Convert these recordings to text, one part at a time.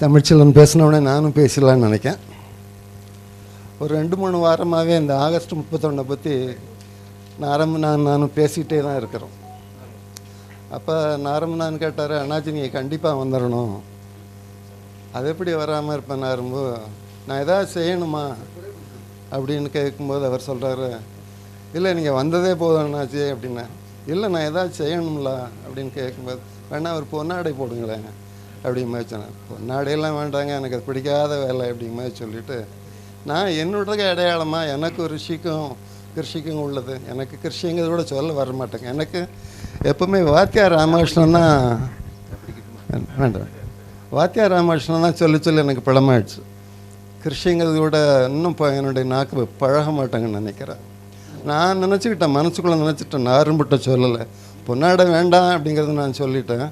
தமிழ்ச்செல்வன் பேசினவுடனே நானும் பேசலான்னு நினைக்கேன் ஒரு ரெண்டு மூணு வாரமாகவே இந்த ஆகஸ்ட் முப்பத்தொன்னை பற்றி நாரம் நான் நானும் பேசிக்கிட்டே தான் இருக்கிறோம். அப்போ நாரம் நான் கேட்டார் அண்ணாச்சி நீங்கள் கண்டிப்பாக வந்துடணும் அது எப்படி வராமல் இருப்பேன் நாரும்போ நான் எதாவது செய்யணுமா? அப்படின்னு கேட்கும்போது அவர் சொல்கிறாரு இல்லை நீங்கள் வந்ததே போதும் அண்ணாச்சி அப்படின்னா இல்லை நான் ஏதாச்சும் செய்யணும்ல அப்படின்னு கேட்கும்போது வேணா ஒரு பொன்னாடை போடுங்களேன். அப்படிங்க சொன்னேன் பொன்னாடையெல்லாம் வேண்டாங்க எனக்கு அது பிடிக்காத வேலை அப்படிங்க மாதிரி சொல்லிட்டு நான் என்னுடைய அடையாளமாக எனக்கு ரிஷிக்கும் கிருஷிக்கும் உள்ளது. எனக்கு கிருஷிங்கிறத கூட சொல்ல வர மாட்டேங்க. எனக்கு எப்பவுமே வாத்தியார் ராமகிருஷ்ணன் தான் வேண்டாம். வாத்தியார் ராமகிருஷ்ணன் தான் சொல்லி சொல்லி எனக்கு பழமாயிடுச்சு. கிருஷிங்கிறது கூட இன்னும் இப்போ என்னுடைய நாக்கு பழக மாட்டேங்கன்னு நினைக்கிறேன். நான் நினச்சிக்கிட்டேன் மனசுக்குள்ளே நினச்சிட்டேன் நாரும்பிட்ட சொல்லலை. பொன்னாட வேண்டாம் அப்படிங்கிறது நான் சொல்லிட்டேன்.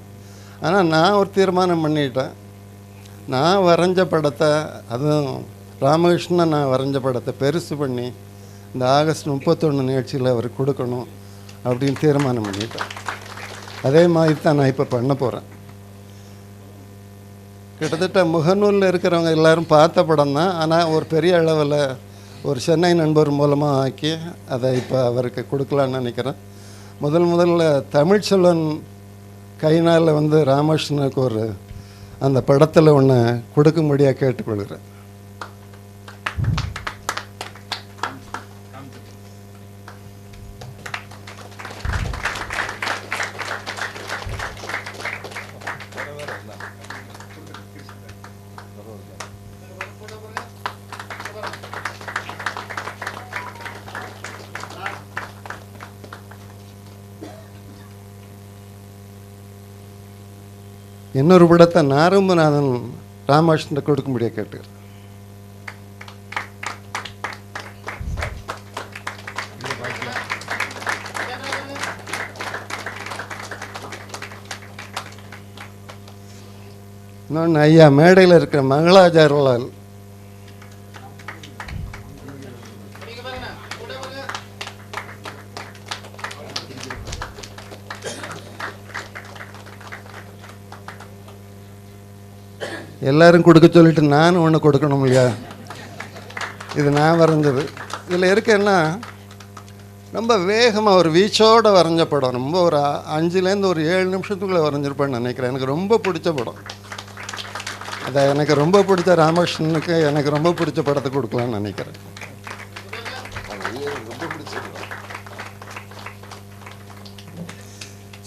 ஆனால் நான் ஒரு தீர்மானம் பண்ணிட்டேன். நான் வரைஞ்ச படத்தை அதுவும் ராமகிருஷ்ணன் நான் வரைஞ்ச படத்தை பெருசு பண்ணி இந்த ஆகஸ்ட் முப்பத்தொன்று நிகழ்ச்சியில் அவருக்கு கொடுக்கணும் அப்படின்னு தீர்மானம் பண்ணிட்டேன். அதே மாதிரி தான் நான் இப்போ பண்ண போகிறேன் கிட்டத்தட்ட முகநூலில் இருக்கிறவங்க எல்லாரும் பார்த்த படம் தான். ஆனால் ஒரு பெரிய அளவில் ஒரு சென்னை நண்பர் மூலமாக ஆக்கி அதை இப்போ அவருக்கு கொடுக்கலான்னு நினைக்கிறேன். முதல் முதல்ல தமிழ்ச்செல்வன் கைனால் வந்து ராமகிருஷ்ணனுக்கு ஒரு அந்த படத்தில் ஒன்று கொடுக்கும்படியாக கேட்டுக்கொள்கிறேன். இன்னொரு படத்தை நாரம்பநாதன் ராமகிருஷ்ணன் கொடுக்கும்படியாக கேட்டுக்கிறேன். இன்னொன்று ஐயா மேடையில் இருக்கிற மங்களாச்சாரலால் எல்லாரும் கொடுக்க சொல்லிட்டு நானும் ஒன்று கொடுக்கணும் இல்லையா? இது நான் வரைஞ்சது. இதில் இருக்கேன்னா ரொம்ப வேகமாக ஒரு வீச்சோடு வரைஞ்ச படம். ரொம்ப ஒரு அஞ்சுலேருந்து ஒரு ஏழு நிமிஷத்துக்குள்ளே வரைஞ்சிருப்பேன்னு நினைக்கிறேன். எனக்கு ரொம்ப பிடிச்ச படம். அதை எனக்கு ரொம்ப பிடிச்ச ராமகிருஷ்ணனுக்கு எனக்கு ரொம்ப பிடிச்ச படத்தை கொடுக்கலான்னு நினைக்கிறேன்.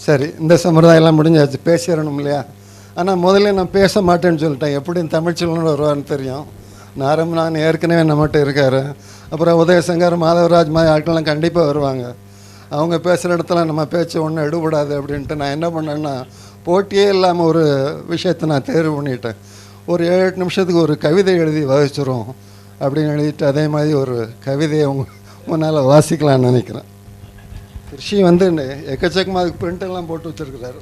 சரி இந்த சம்பிரதாயம்லாம் முடிஞ்சாச்சு. பேசிடணும் இல்லையா? ஆனால் முதல்ல நான் பேச மாட்டேன்னு சொல்லிட்டேன் எப்படியும் தமிழ்ச்செல்வன் வருவான்னு தெரியும். நாரம் நான் ஏற்கனவே நம்மகிட்ட இருக்கார். அப்புறம் உதயசங்கர் மாதவராஜ் மாதிரி ஆட்கள்லாம் கண்டிப்பாக வருவாங்க. அவங்க பேசுகிற இடத்துல நம்ம பேச்சு ஒன்றும் எடுபடாது அப்படின்ட்டு நான் என்ன பண்ணேன்னா போட்டியே இல்லாமல் ஒரு விஷயத்தை நான் தேர்வு பண்ணிட்டேன். ஒரு ஏழு எட்டு நிமிஷத்துக்கு ஒரு கவிதை எழுதி வாசிச்சிரும் அப்படின்னு எழுதிட்டு அதே மாதிரி ஒரு கவிதையை உங்க முன்னால் வாசிக்கலாம்னு நினைக்கிறேன். கிருஷி வந்து எக்கச்சக்கமாக அதுக்கு பிரிண்டெல்லாம் போட்டு வச்சுருக்கிறாரு.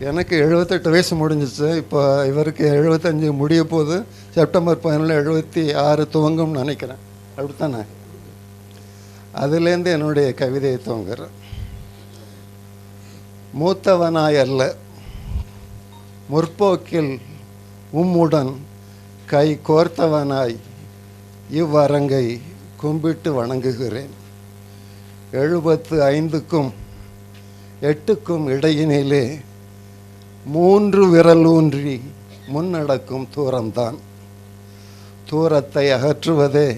எனக்கு எழுபத்தெட்டு வயசு முடிஞ்சிச்சு. இப்போ இவருக்கு எழுபத்தஞ்சு முடிய போது செப்டம்பர் பதினொன்று எழுபத்தி ஆறு துவங்கும்னு நினைக்கிறேன். அப்படித்தானே? அதுலேருந்து என்னுடைய கவிதையை துவங்குறேன். மூத்தவனாய் அல்ல முற்போக்கில் உம்முடன் கை கோர்த்தவனாய் இவ்வரங்கை கும்பிட்டு வணங்குகிறேன். எழுபத்து ஐந்துக்கும் எட்டுக்கும் இடையினிலே மூன்று விரலூன்றி முன்னடக்கும் தூரம்தான். தூரத்தை அகற்றுவதே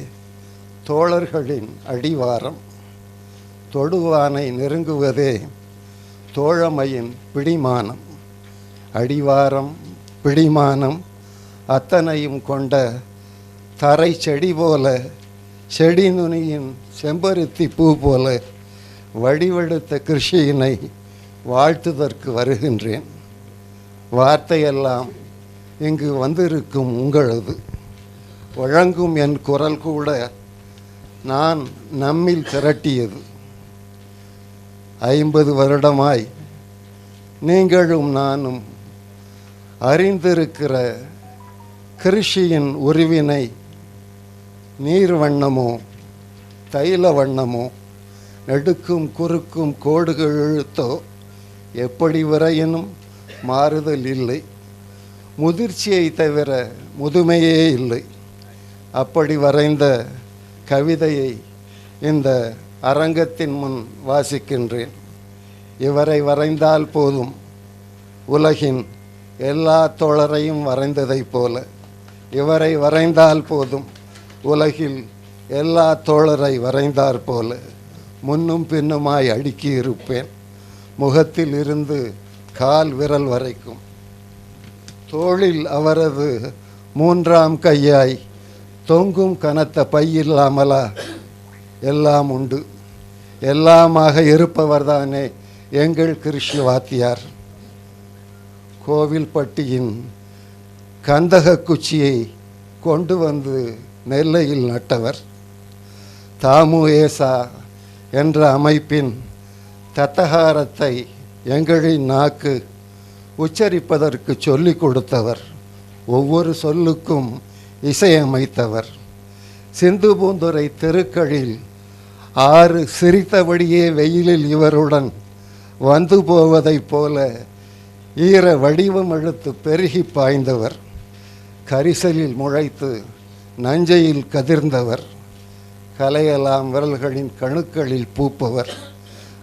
தோழர்களின் அடிவாரம். தொடுவானை நெருங்குவதே தோழமையின் பிடிமானம். அடிவாரம் பிடிமானம் அத்தனையும் கொண்ட தரை செடி போல செடி நுனியின் செம்பருத்தி பூ போல வடிவெடுத்த கிருஷியினை வாழ்த்துதற்கு வருகின்றேன். வார்த்தையெல்லாம் இங்கு வந்திருக்கும் உங்களது. வழங்கும் என் குரல் கூட நான் நம்மில் திரட்டியது. ஐம்பது வருடமாய் நீங்களும் நானும் அறிந்திருக்கிற கிருஷியின் உருவினை நீர் வண்ணமோ தைல வண்ணமோ நெடுக்கும் குறுக்கும் கோடுகள் எழுத்தோ எப்படி வரையினும் மாறுதல் இல்லை. முதிர்ச்சியை தவிர முதுமையே இல்லை. அப்படி வரைந்த கவிதையை இந்த அரங்கத்தின் முன் வாசிக்கின்றேன். இவரை வரைந்தால் போதும். உலகின் எல்லா தோழரையும் வரைந்ததைப் போல. இவரை வரைந்தால் போதும். உலகில் எல்லா தோழரை வரைந்தாற் போல. முன்னும் பின்னுமாய் அடுக்கி இருப்பேன் முகத்தில் இருந்து கால் விரல் வரைக்கும். தோளில் அவரது மூன்றாம் கையாய் தொங்கும் கனத்த பையில்லாமலா? எல்லாம் உண்டு. எல்லாமாக இருப்பவர்தானே எங்கள் கிருஷ்ண வாத்தியார். கோவில்பட்டியின் கந்தக குச்சியை கொண்டு வந்து நெல்லையில் நட்டவர். தாமு ஏசா என்ற அமைப்பின் தத்தகாரத்தை எங்களின் நாக்கு உச்சரிப்பதற்கு சொல்லிக் கொடுத்தவர். ஒவ்வொரு சொல்லுக்கும் இசையமைத்தவர். சிந்து பூந்துரை தெருக்களில் ஆறு சிரித்தபடியே வெயிலில் இவருடன் வந்து போவதைப் போல ஈர வடிவம் எடுத்து பெருகி பாய்ந்தவர். கரிசலில் முளைத்து நஞ்சையில் கதிர்ந்தவர். கலையலாம் விரல்களின் கணுக்களில் பூப்பவர்.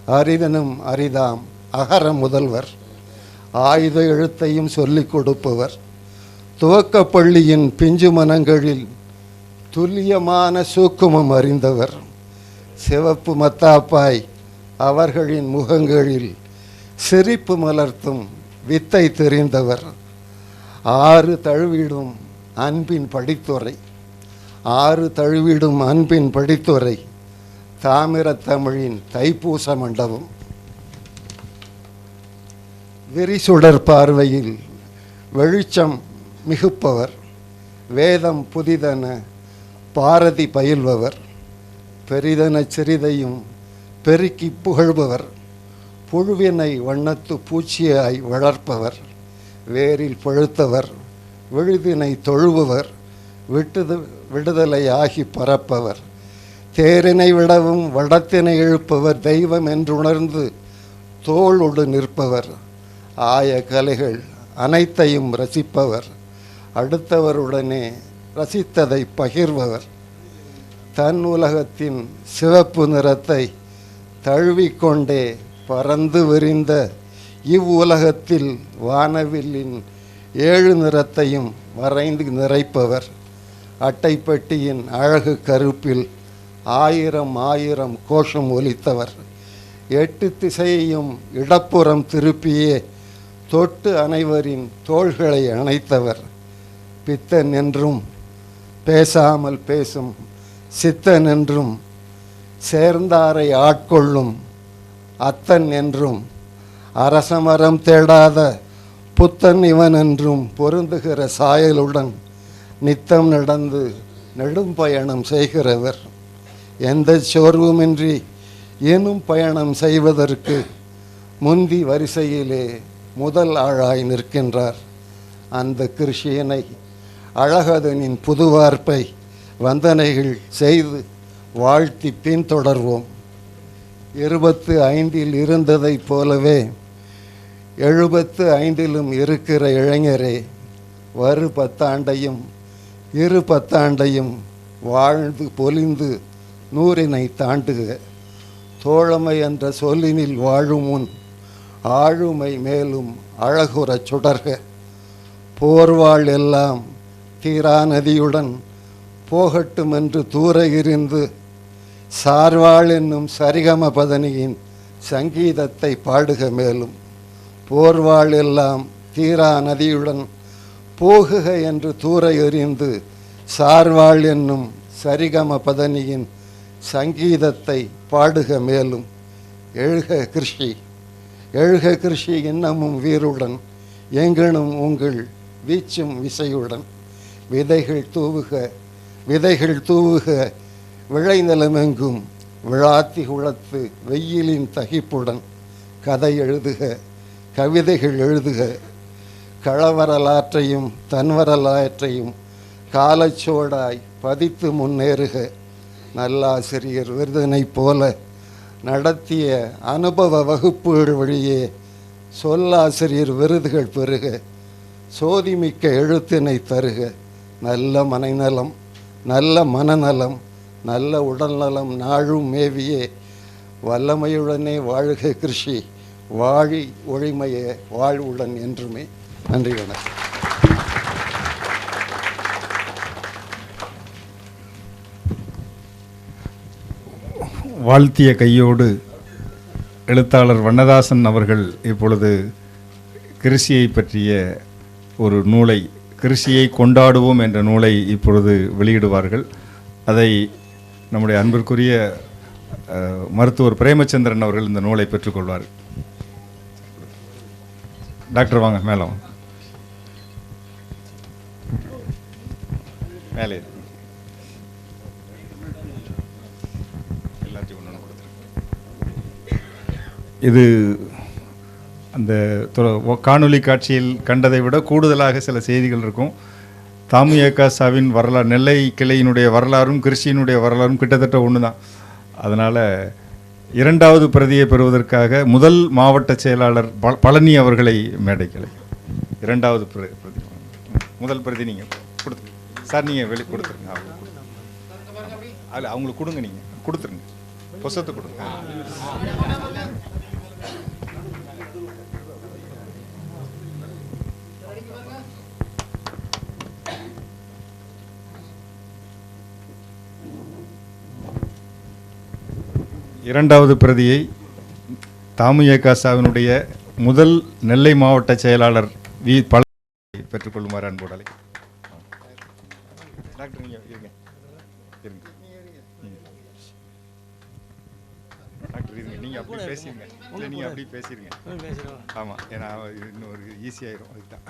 அரிதனும் அரிதாம் அகர முதல்வர் ஆயுத எழுத்தையும் சொல்லிக் கொடுப்பவர் துவக்கப்பள்ளியின் பிஞ்சு மனங்களில் துல்லியமான சூக்குமம் அறிந்தவர் சிவப்பு மத்தாப்பாய் அவர்களின் முகங்களில் சிரிப்பு மலர்த்தும் வித்தை தெரிந்தவர் ஆறு தழுவிடும் அன்பின் படித்துறை ஆறு தழுவிடும் அன்பின் படித்துறை தாமிரத் தமிழின் தைப்பூச மண்டபம். விரிசுடர் பார்வையில் வெளிச்சம் மிகுப்பவர் வேதம் புதிதன பாரதி பயில்பவர் பெரிதன சிறிதையும் பெருக்கி புகழ்பவர் புழுவினை வண்ணத்து பூச்சியாய் வளர்ப்பவர் வேரில் பழுத்தவர் விழுதினை தொழுபவர் விட்டுது விடுதலை பரப்பவர் பறப்பவர் தேரினை விடவும் வடத்தினை இழுப்பவர் தெய்வம் என்றுணர்ந்து தோளொடு நிற்பவர். ஆய கலைகள் அனைத்தையும் ரசிப்பவர். அடுத்தவருடனே ரசித்ததை பகிர்பவர். தன் உலகத்தின் சிவப்பு நிறத்தை தழுவிக்கொண்டே பறந்து விரிந்த இவ்வுலகத்தில் வானவில்லின் ஏழு நிறத்தையும் வரைந்து நிறைப்பவர். அட்டைப்பெட்டியின் அழகு கருப்பில் ஆயிரம் ஆயிரம் கோஷம் ஒலித்தவர். எட்டு திசையையும் இடப்புறம் திருப்பியே தொட்டு அனைவரின் தோள்களை அணைத்தவர். பித்தன் என்றும் பேசாமல் பேசும் சித்தன் என்றும் சேர்ந்தாரை ஆட்கொள்ளும் அத்தன் என்றும் அரசமரம் தேடாத புத்தன் இவன் என்றும் பொருந்துகிற சாயலுடன் நித்தம் நடந்து நெடும் பயணம் செய்கிறவர். எந்த சோர்வுமின்றி ஏனும் பயணம் செய்வதற்கு முந்தி வரிசையிலே முதல் ஆளாய் நிற்கின்றார். அந்த கிருஷியனை அழகதனின் புதுவார்ப்பை வந்தனைகள் செய்து வாழ்த்தி பின்தொடர்வோம். இருபத்து ஐந்தில் இருந்ததைப் போலவே எழுபத்து ஐந்திலும் இருக்கிற இளைஞரே வரு பத்தாண்டையும் இரு பத்தாண்டையும் வாழ்ந்து பொலிந்து நூறினை தாண்டுக. தோழமை என்ற சொல்லினில் வாழும் முன் ஆழுமை மேலும் அழகுறச் சுடர்க. போர்வாள் எல்லாம் தீரா நதியுடன் போகட்டும் என்று தூர இருந்து சார்வாள் என்னும் சரிகம பதனியின் சங்கீதத்தை பாடுக மேலும். போர்வாள் எல்லாம் தீரா நதியுடன் போகுக என்று தூர எறிந்து சார்வாள் என்னும் சரிகம பதனியின் சங்கீதத்தை பாடுக மேலும். எழுக கிருஷி எழுக கிருஷி இன்னமும் வீருடன் எங்கனும் உங்கள் வீச்சும் விசையுடன். விதைகள் தூவுக விதைகள் தூவுக விளைநிலமெங்கும் விழாத்தி குளத்து வெயிலின் தகிப்புடன் கதை எழுதுக கவிதைகள் எழுதுக. களவரலாற்றையும் தன்வரலாற்றையும் காலச்சோடாய் பதித்து முன்னேறுக. நல்லாசிரியர் விருதினைப் போல நடத்திய அனுபவ வகுப்புகள் வழியே சொல்லாசிரியர் விருதுகள் பெறுக சோதிமிக்க எழுத்தினை தருக. நல்ல மனைநலம் நல்ல மனநலம் நல்ல உடல்நலம் நாழும் மேவியே. வல்லமையுடனே வாழ்க கிருஷி வாழி ஒழிமையே வாழ்வுடன் என்றுமே. நன்றி வணக்கம். வாழ்த்திய கையோடு எழுத்தாளர் வண்ணதாசன் அவர்கள் இப்பொழுது கிருஷியை பற்றிய ஒரு நூலை கிருஷியை கொண்டாடுவோம் என்ற நூலை இப்பொழுது வெளியிடுவார்கள். அதை நம்முடைய அன்பிற்குரிய மருத்துவர் பிரேமச்சந்திரன் அவர்கள் இந்த நூலை பெற்றுக்கொள்வார். டாக்டர் வாங்க மேலே மேலே. இது அந்த காணொலி காணொளி காட்சியில் கண்டதை விட கூடுதலாக சில செய்திகள் இருக்கும். தாமியக்காசாவின் வரலாறு நெல்லை கிளையினுடைய வரலாறும் கிருஷியினுடைய வரலாறும் கிட்டத்தட்ட ஒன்று தான் அதனால் இரண்டாவது பிரதியை பெறுவதற்காக முதல் மாவட்ட செயலாளர் ப- பழனி அவர்களை மேடைக்கலை இரண்டாவது பிர- பிரதி முதல் பிரதி நீங்கள் கொடுத்து சார் நீங்கள் வெளி கொடுத்துருங்க. அதில் அவங்களுக்கு கொடுங்க நீங்கள் கொடுத்துருங்க. புஸ்தத்தை கொடுங்க. இரண்டாவது பிரதியை தாமு ஏகாசாவினுடைய முதல் நெல்லை மாவட்ட செயலாளர் வி பழ பெற்றுக்கொள்ளுமாறு அன்போடலை டாக்டர் நீங்கள் இருங்க. இருங்க. டாக்டர் இருங்க நீங்க அப்படி பேசிருங்க. இல்லை நீங்க அப்படி பேசிருங்க. ஆமா ஏன்னா இன்னும் ஒரு ஈஸியாயிரும் அதுக்கு தான்